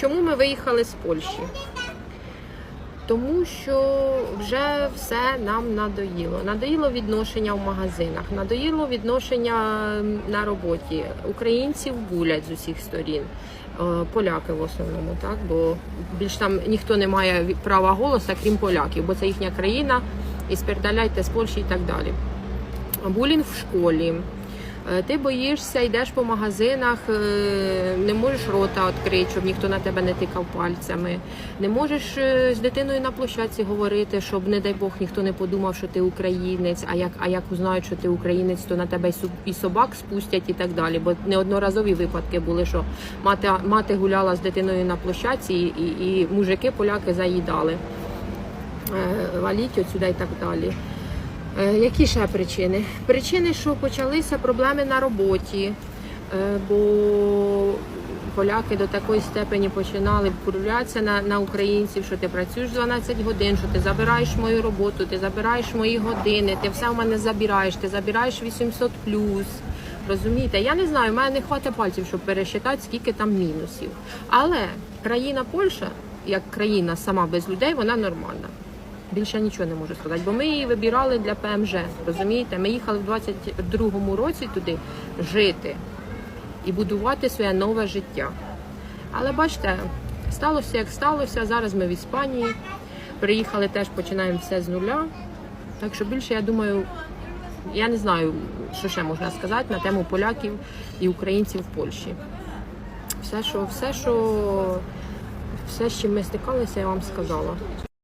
Чому ми виїхали з Польщі? Тому що вже все нам надоїло. Надоїло відношення в магазинах, надоїло відношення на роботі. Українців булять з усіх сторін. Е, Поляки в основному, так бо більш там ніхто не має права голосу, крім поляків, бо це їхня країна, і спердаляйте з Польщі і так далі. Булінг в школі. Е, Ти боїшся, йдеш по магазинах, е, не можеш рота відкрити, щоб ніхто на тебе не тикав пальцями. Не можеш е, з дитиною на площадці говорити, щоб, не дай Бог, ніхто не подумав, що ти українець. А як, а як узнають, що ти українець, то на тебе і собак спустять і так далі. Бо неодноразові випадки були, що мати, мати гуляла з дитиною на площадці, і, і мужики поляки заїдали. Валіть отсюди і так далі. Е, Які ще причини? Причини, що почалися проблеми на роботі, е, бо поляки до такої степені починали курюватися на, на українців, що ти працюєш 12 годин, що ти забираєш мою роботу, ти забираєш мої години, ти все в мене забираєш, ти забираєш 800 плюс. Розумієте, я не знаю, в мене не хватить пальців, щоб пересчитати, скільки там мінусів. Але країна Польща, як країна сама без людей, вона нормальна. Більше нічого не можу сказати, бо ми її вибирали для ПМЖ. Розумієте, ми їхали в 22-му році туди жити і будувати своє нове життя. Але бачите, сталося як сталося. Зараз ми в Іспанії. Приїхали теж, починаємо все з нуля. Так що більше, я думаю, я не знаю, що ще можна сказати на тему поляків і українців в Польщі. Все, що, все, що, все, з чим ми стикалися, я вам сказала.